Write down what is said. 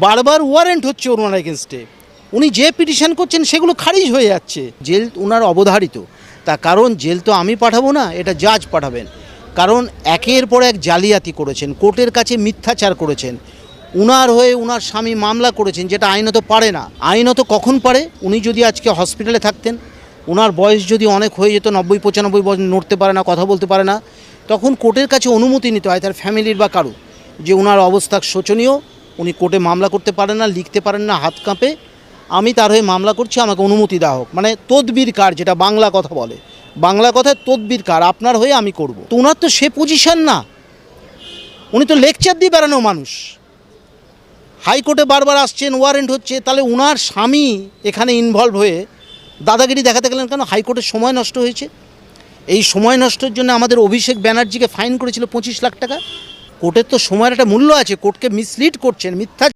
বারবার ওয়ারেন্ট হচ্ছে ওনার এগেনস্টে উনি যে পিটিশন করছেন সেগুলো খারিজ হয়ে যাচ্ছে। জেল ওনার অবধারিত। তা কারণ, জেল তো আমি পাঠাবো না, এটা জাজ পাঠাবেন। কারণ, একের পর এক জালিয়াতি করেছেন, কোর্টের কাছে মিথ্যাচার করেছেন। উনার হয়ে উনার স্বামী মামলা করেছেন, যেটা আইনত পারে না। আইনত কখন পারে? উনি যদি আজকে হসপিটালে থাকতেন ওনার বয়স যদি অনেক হয়ে যেত, নব্বই, পঁচানব্বই বছর নড়তে পারে না, কথা বলতে পারে না, তখন কোর্টের কাছে অনুমতি নিতে হয়, তার ফ্যামিলির বা কারও যে ওনার অবস্থা শোচনীয়, উনি কোর্টে মামলা করতে পারেন না, লিখতে পারেন না, হাত কাঁপে। আমি তার হয়ে মামলা করছি, আমাকে অনুমতি দেওয়া হোক। মানে তদবির কার, যেটা বাংলা কথা বলে। বাংলা কথায় তদবির কার, আপনার হয়ে আমি করব। তো ওনার তো সে পজিশন না। উনি তো লেকচার দিয়ে বেড়ানো মানুষ। হাইকোর্টে বারবার আসছেন ওয়ারেন্ট হচ্ছে। তাহলে উনার স্বামী এখানে ইনভলভ হয়ে দাদাগিরি দেখাতে গেলেন কেন? হাইকোর্টের সময় নষ্ট হয়েছে। এই সময় নষ্টের জন্য আমাদের অভিষেক ব্যানার্জিকে ফাইন করেছিল পঁচিশ লাখ টাকা। কোর্টের তো সময়ের একটা মূল্য আছে কোর্টকে মিসলিড করছেন মিথ্যা